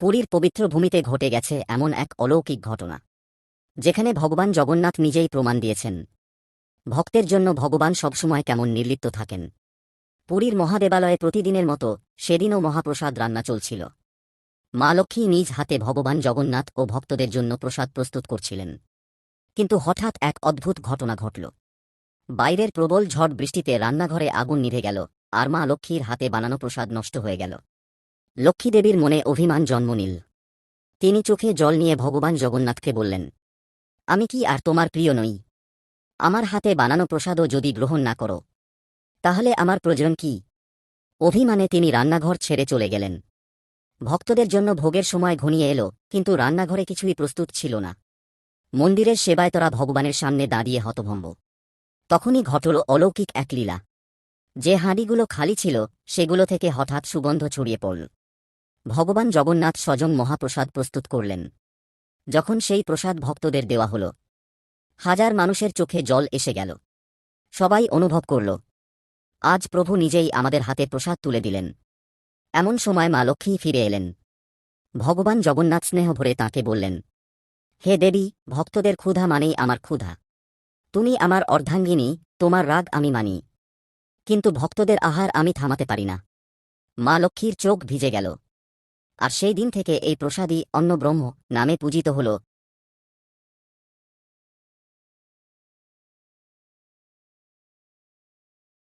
পুরীর পবিত্র ভূমিতে ঘটে গেছে এমন এক অলৌকিক ঘটনা, যেখানে ভগবান জগন্নাথ নিজেই প্রমাণ দিয়েছেন। ভক্তের জন্য ভগবান সবসময় কেমন নির্লিপ্ত থাকেন। পুরীর মহাদেবালয়ে প্রতিদিনের মতো সেদিনও মহাপ্রসাদ রান্না চলছিল। মা লক্ষ্মী নিজ হাতে ভগবান জগন্নাথ ও ভক্তদের জন্য প্রসাদ প্রস্তুত করছিলেন। কিন্তু হঠাৎ এক অদ্ভুত ঘটনা ঘটল। বাইরের প্রবল ঝড় বৃষ্টিতে রান্নাঘরে আগুন নিভে গেল আর মা লক্ষ্মীর হাতে বানানো প্রসাদ নষ্ট হয়ে গেল। লক্ষ্মীদেবীর মনে অভিমান জন্ম নিল। তিনি চোখে জল নিয়ে ভগবান জগন্নাথকে বললেন, আমি কি আর তোমার প্রিয় নই? আমার হাতে বানানো প্রসাদও যদি গ্রহণ না করো, তাহলে আমার প্রয়োজন কি? অভিমানে তিনি রান্নাঘর ছেড়ে চলে গেলেন। ভক্তদের জন্য ভোগের সময় ঘনিয়ে এলো, কিন্তু রান্নাঘরে কিছুই প্রস্তুত ছিল না। মন্দিরের সেবায় তোরা ভগবানের সামনে দাঁড়িয়ে হতভম্ব। তখনই ঘটল অলৌকিক এক লীলা। যে হাঁড়িগুলো খালি ছিল, সেগুলো থেকে হঠাৎ সুগন্ধ ছড়িয়ে পড়ল। ভগবান জগন্নাথ স্বয়ং মহাপ্রসাদ প্রস্তুত করলেন। যখন সেই প্রসাদ ভক্তদের দেওয়া হল, হাজার মানুষের চোখে জল এসে গেল। সবাই অনুভব করল, আজ প্রভু নিজেই আমাদের হাতে প্রসাদ তুলে দিলেন। এমন সময় মা লক্ষ্মী ফিরে এলেন। ভগবান জগন্নাথ স্নেহ ভরে তাঁকে বললেন, হে দেবী, ভক্তদের ক্ষুধা মানেই আমার ক্ষুধা। তুমি আমার অর্ধাঙ্গিনী, তোমার রাগ আমি মানি। কিন্তু ভক্তদের আহার আমি থামাতে পারি না। মা লক্ষ্মীর চোখ ভিজে গেল। আর সেই দিন থেকে এই প্রসাদী অন্নব্রহ্ম নামে পূজিত হল।